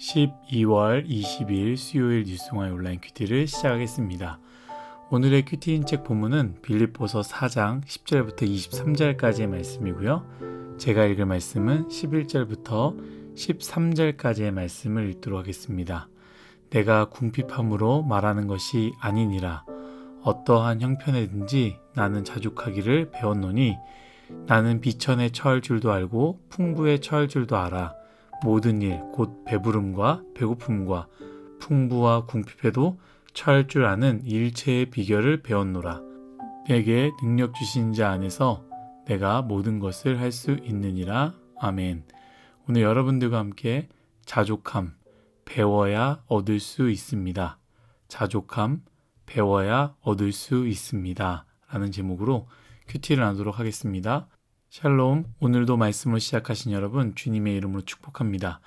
12월 20일 수요일 뉴스와의 온라인 큐티를 시작하겠습니다. 오늘의 큐티인 책 본문은 빌립보서 4장 10절부터 23절까지의 말씀이고요. 제가 읽을 말씀은 11절부터 13절까지의 말씀을 읽도록 하겠습니다. 내가 궁핍함으로 말하는 것이 아니니라. 어떠한 형편에든지 나는 자족하기를 배웠노니 나는 비천에 처할 줄도 알고 풍부에 처할 줄도 알아. 모든 일, 곧 배부름과 배고픔과 풍부와 궁핍에도 처할 줄 아는 일체의 비결을 배웠노라. 내게 능력 주신 자 안에서 내가 모든 것을 할 수 있느니라. 아멘. 오늘 여러분들과 함께 자족함, 배워야 얻을 수 있습니다. 자족함, 배워야 얻을 수 있습니다. 라는 제목으로 큐티를 나누도록 하겠습니다. 샬롬, 오늘도 말씀을 시작하신 여러분 주님의 이름으로 축복합니다.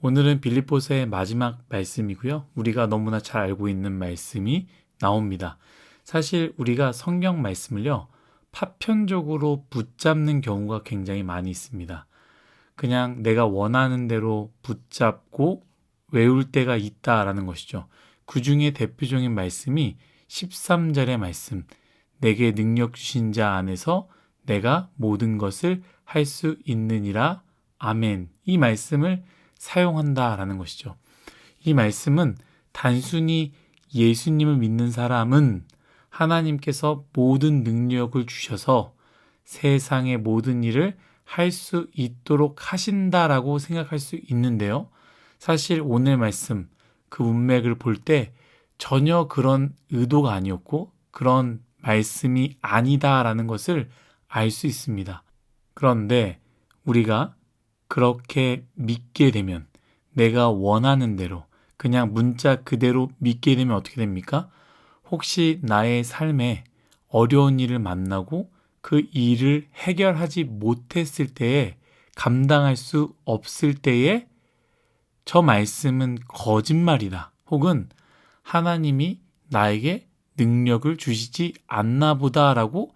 오늘은 빌립보서의 마지막 말씀이고요. 우리가 너무나 잘 알고 있는 말씀이 나옵니다. 사실 우리가 성경 말씀을요. 파편적으로 붙잡는 경우가 굉장히 많이 있습니다. 그냥 내가 원하는 대로 붙잡고 외울 때가 있다라는 것이죠. 그 중에 대표적인 말씀이 13절의 말씀. 내게 능력 주신 자 안에서 내가 모든 것을 할 수 있느니라. 아멘. 이 말씀을 사용한다라는 것이죠. 이 말씀은 단순히 예수님을 믿는 사람은 하나님께서 모든 능력을 주셔서 세상의 모든 일을 할 수 있도록 하신다라고 생각할 수 있는데요. 사실 오늘 말씀, 그 문맥을 볼 때 전혀 그런 의도가 아니었고 그런 말씀이 아니다라는 것을 알 수 있습니다. 그런데 우리가 그렇게 믿게 되면 내가 원하는 대로 그냥 문자 그대로 믿게 되면 어떻게 됩니까? 혹시 나의 삶에 어려운 일을 만나고 그 일을 해결하지 못했을 때에 감당할 수 없을 때에 저 말씀은 거짓말이다. 혹은 하나님이 나에게 능력을 주시지 않나 보다라고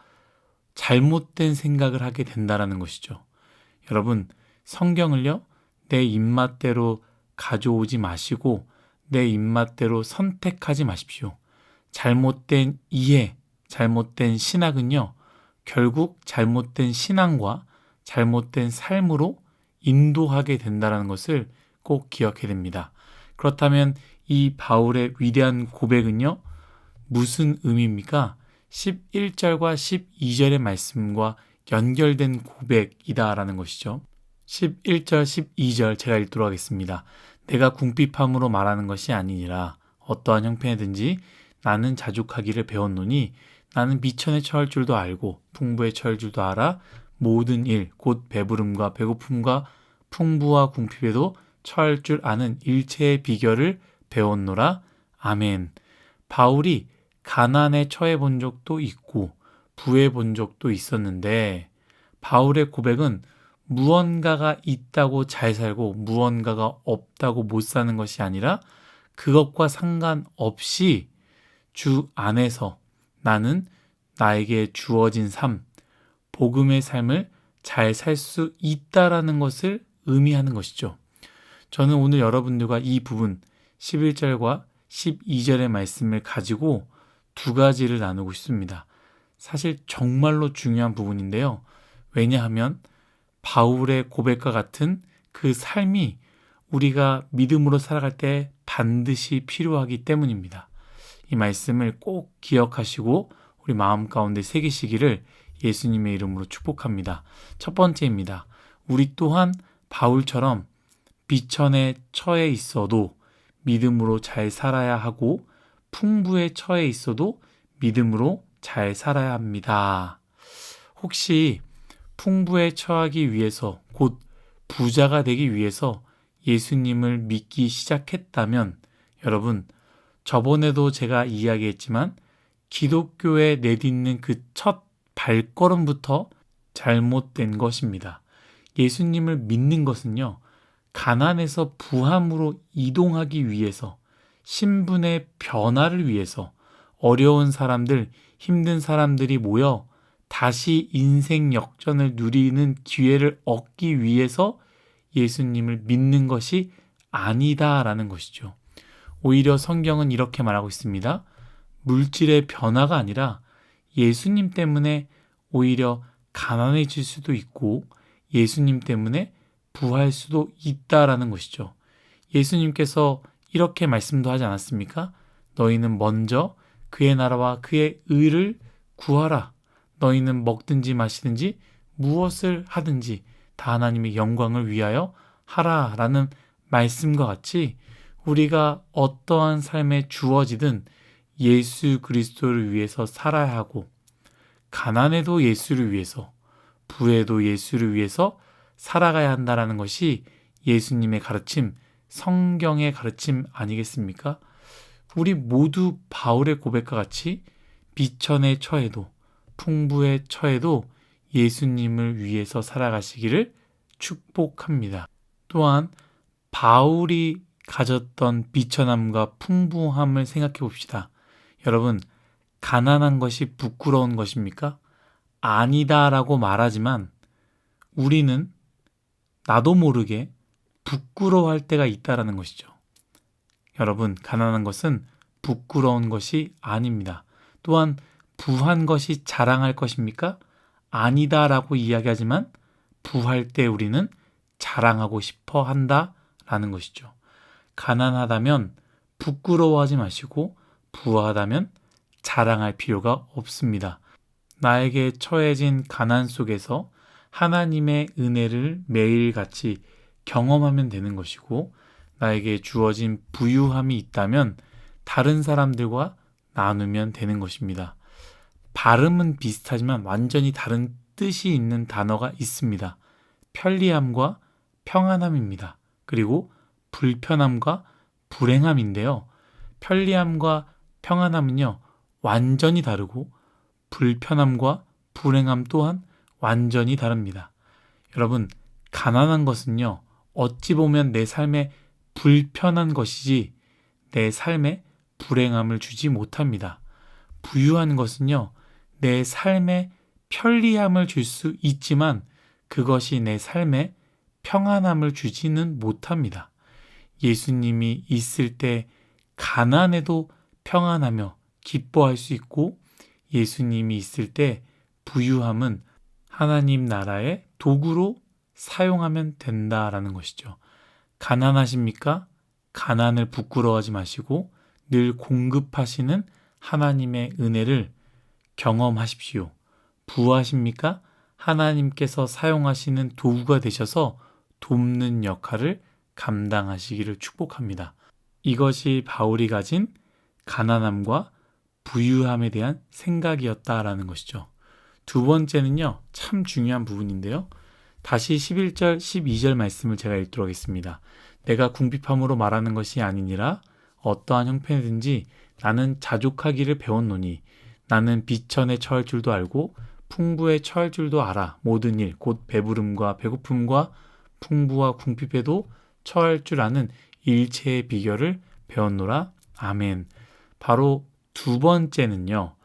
잘못된 생각을 하게 된다라는 것이죠. 여러분, 성경을요, 내 입맛대로 가져오지 마시고 내 입맛대로 선택하지 마십시오. 잘못된 이해, 잘못된 신학은요, 결국 잘못된 신앙과 잘못된 삶으로 인도하게 된다는 것을 꼭 기억해야 됩니다. 그렇다면 이 바울의 위대한 고백은요, 무슨 의미입니까? 11절과 12절의 말씀과 연결된 고백이다라는 것이죠. 11절, 12절 제가 읽도록 하겠습니다. 내가 궁핍함으로 말하는 것이 아니니라. 어떠한 형편이든지 나는 자족하기를 배웠노니 나는 비천에 처할 줄도 알고 풍부에 처할 줄도 알아 모든 일, 곧 배부름과 배고픔과 풍부와 궁핍에도 처할 줄 아는 일체의 비결을 배웠노라. 아멘. 바울이 가난에 처해 본 적도 있고 부해 본 적도 있었는데 바울의 고백은 무언가가 있다고 잘 살고 무언가가 없다고 못 사는 것이 아니라 그것과 상관없이 주 안에서 나는 나에게 주어진 삶, 복음의 삶을 잘 살 수 있다라는 것을 의미하는 것이죠. 저는 오늘 여러분들과 이 부분 11절과 12절의 말씀을 가지고 두 가지를 나누고 싶습니다. 사실 정말로 중요한 부분인데요. 왜냐하면 바울의 고백과 같은 그 삶이 우리가 믿음으로 살아갈 때 반드시 필요하기 때문입니다. 이 말씀을 꼭 기억하시고 우리 마음 가운데 새기시기를 예수님의 이름으로 축복합니다. 첫 번째입니다. 우리 또한 바울처럼 비천에 처해 있어도 믿음으로 잘 살아야 하고 풍부에 처해 있어도 믿음으로 잘 살아야 합니다. 혹시 풍부에 처하기 위해서 곧 부자가 되기 위해서 예수님을 믿기 시작했다면 여러분 저번에도 제가 이야기했지만 기독교에 내딛는 그 첫 발걸음부터 잘못된 것입니다. 예수님을 믿는 것은요, 가난에서 부함으로 이동하기 위해서 신분의 변화를 위해서 어려운 사람들, 힘든 사람들이 모여 다시 인생 역전을 누리는 기회를 얻기 위해서 예수님을 믿는 것이 아니다라는 것이죠. 오히려 성경은 이렇게 말하고 있습니다. 물질의 변화가 아니라 예수님 때문에 오히려 가난해질 수도 있고 예수님 때문에 부할 수도 있다라는 것이죠. 예수님께서 이렇게 말씀도 하지 않았습니까? 너희는 먼저 그의 나라와 그의 의를 구하라. 너희는 먹든지 마시든지 무엇을 하든지 다 하나님의 영광을 위하여 하라 라는 말씀과 같이 우리가 어떠한 삶에 주어지든 예수 그리스도를 위해서 살아야 하고 가난해도 예수를 위해서 부에도 예수를 위해서 살아가야 한다라는 것이 예수님의 가르침, 성경의 가르침 아니겠습니까? 우리 모두 바울의 고백과 같이 비천에 처해도 풍부에 처해도 예수님을 위해서 살아가시기를 축복합니다. 또한 바울이 가졌던 비천함과 풍부함을 생각해 봅시다. 여러분, 가난한 것이 부끄러운 것입니까? 아니다라고 말하지만 우리는 나도 모르게 부끄러워할 때가 있다라는 것이죠. 여러분, 가난한 것은 부끄러운 것이 아닙니다. 또한 부한 것이 자랑할 것입니까? 아니다라고 이야기하지만 부할 때 우리는 자랑하고 싶어 한다라는 것이죠. 가난하다면 부끄러워하지 마시고 부하다면 자랑할 필요가 없습니다. 나에게 처해진 가난 속에서 하나님의 은혜를 매일같이 경험하면 되는 것이고 나에게 주어진 부유함이 있다면 다른 사람들과 나누면 되는 것입니다. 발음은 비슷하지만 완전히 다른 뜻이 있는 단어가 있습니다. 편리함과 평안함입니다. 그리고 불편함과 불행함인데요. 편리함과 평안함은요, 완전히 다르고 불편함과 불행함 또한 완전히 다릅니다. 여러분, 가난한 것은요, 어찌 보면 내 삶에 불편한 것이지 내 삶에 불행함을 주지 못합니다. 부유한 것은요, 내 삶에 편리함을 줄 수 있지만 그것이 내 삶에 평안함을 주지는 못합니다. 예수님이 있을 때 가난해도 평안하며 기뻐할 수 있고 예수님이 있을 때 부유함은 하나님 나라의 도구로 사용하면 된다라는 것이죠. 가난하십니까? 가난을 부끄러워하지 마시고 늘 공급하시는 하나님의 은혜를 경험하십시오. 부하십니까? 하나님께서 사용하시는 도구가 되셔서 돕는 역할을 감당하시기를 축복합니다. 이것이 바울이 가진 가난함과 부유함에 대한 생각이었다라는 것이죠. 두 번째는요, 참 중요한 부분인데요. 다시 11절, 12절 말씀을 제가 읽도록 하겠습니다. 내가 궁핍함으로 말하는 것이 아니니라 어떠한 형편이든지 나는 자족하기를 배웠노니 나는 비천에 처할 줄도 알고 풍부에 처할 줄도 알아 모든 일 곧 배부름과 배고픔과 풍부와 궁핍에도 처할 줄 아는 일체의 비결을 배웠노라 아멘. 바로 두 번째는요.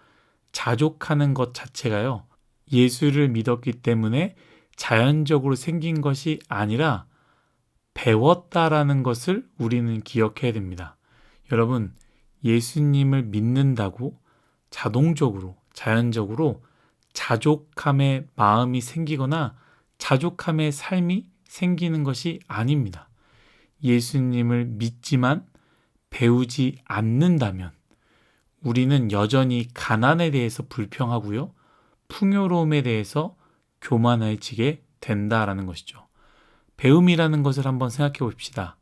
자족하는 것 자체가요. 예수를 믿었기 때문에 자연적으로 생긴 것이 아니라 배웠다라는 것을 우리는 기억해야 됩니다. 여러분, 예수님을 믿는다고 자동적으로, 자연적으로 자족함의 마음이 생기거나 자족함의 삶이 생기는 것이 아닙니다. 예수님을 믿지만 배우지 않는다면 우리는 여전히 가난에 대해서 불평하고요. 풍요로움에 대해서 교만해지게 된다라는 것이죠. 배움이라는 것을 한번 생각해 봅시다.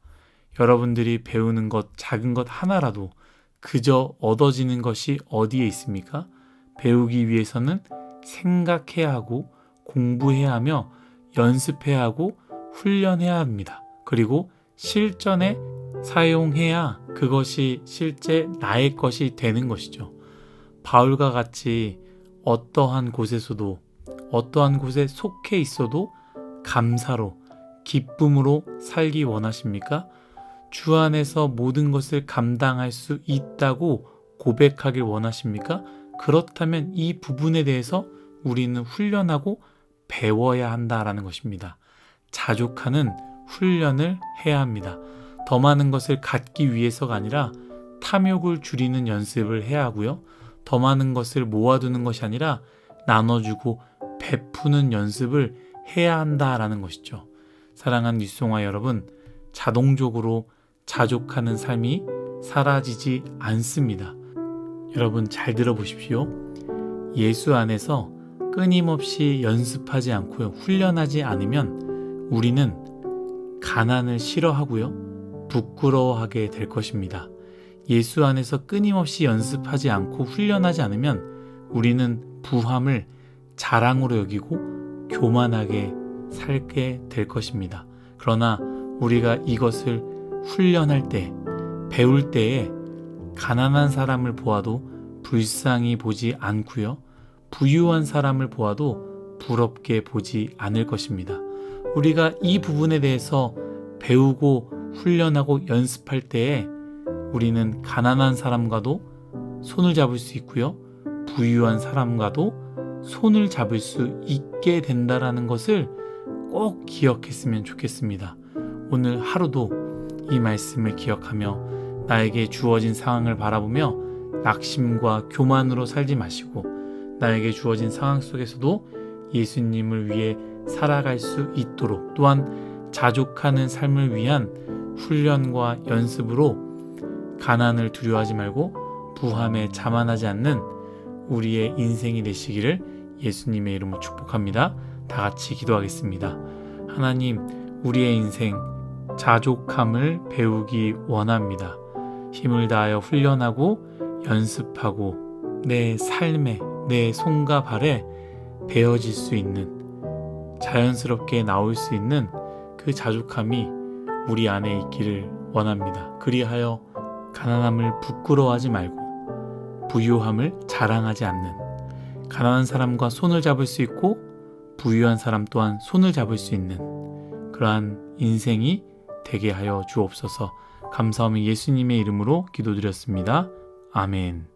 여러분들이 배우는 것, 작은 것 하나라도 그저 얻어지는 것이 어디에 있습니까? 배우기 위해서는 생각해야 하고 공부해야 하며 연습해야 하고 훈련해야 합니다. 그리고 실전에 사용해야 그것이 실제 나의 것이 되는 것이죠. 바울과 같이 어떠한 곳에서도 어떠한 곳에 속해 있어도 감사로 기쁨으로 살기 원하십니까? 주 안에서 모든 것을 감당할 수 있다고 고백하길 원하십니까? 그렇다면 이 부분에 대해서 우리는 훈련하고 배워야 한다라는 것입니다. 자족하는 훈련을 해야 합니다. 더 많은 것을 갖기 위해서가 아니라 탐욕을 줄이는 연습을 해야 하고요. 더 많은 것을 모아두는 것이 아니라 나눠주고 베푸는 연습을 해야 한다라는 것이죠. 사랑하는 뉴스송화 여러분, 자동적으로 자족하는 삶이 사라지지 않습니다. 여러분 잘 들어보십시오. 예수 안에서 끊임없이 연습하지 않고요. 훈련하지 않으면 우리는 가난을 싫어하고요. 부끄러워하게 될 것입니다. 예수 안에서 끊임없이 연습하지 않고 훈련하지 않으면 우리는 부함을 자랑으로 여기고 교만하게 살게 될 것입니다. 그러나 우리가 이것을 훈련할 때, 배울 때에 가난한 사람을 보아도 불쌍히 보지 않고요. 부유한 사람을 보아도 부럽게 보지 않을 것입니다. 우리가 이 부분에 대해서 배우고 훈련하고 연습할 때에 우리는 가난한 사람과도 손을 잡을 수 있고요. 부유한 사람과도 손을 잡을 수 있게 된다라는 것을 꼭 기억했으면 좋겠습니다. 오늘 하루도 이 말씀을 기억하며 나에게 주어진 상황을 바라보며 낙심과 교만으로 살지 마시고 나에게 주어진 상황 속에서도 예수님을 위해 살아갈 수 있도록 또한 자족하는 삶을 위한 훈련과 연습으로 가난을 두려워하지 말고 부함에 자만하지 않는 우리의 인생이 되시기를 예수님의 이름으로 축복합니다. 다 같이 기도하겠습니다. 하나님, 우리의 인생 자족함을 배우기 원합니다. 힘을 다하여 훈련하고 연습하고 내 삶에 내 손과 발에 베어질 수 있는 자연스럽게 나올 수 있는 그 자족함이 우리 안에 있기를 원합니다. 그리하여 가난함을 부끄러워하지 말고 부유함을 자랑하지 않는 가난한 사람과 손을 잡을 수 있고 부유한 사람 또한 손을 잡을 수 있는 그러한 인생이 되게 하여 주옵소서 감사하며 예수님의 이름으로 기도드렸습니다. 아멘.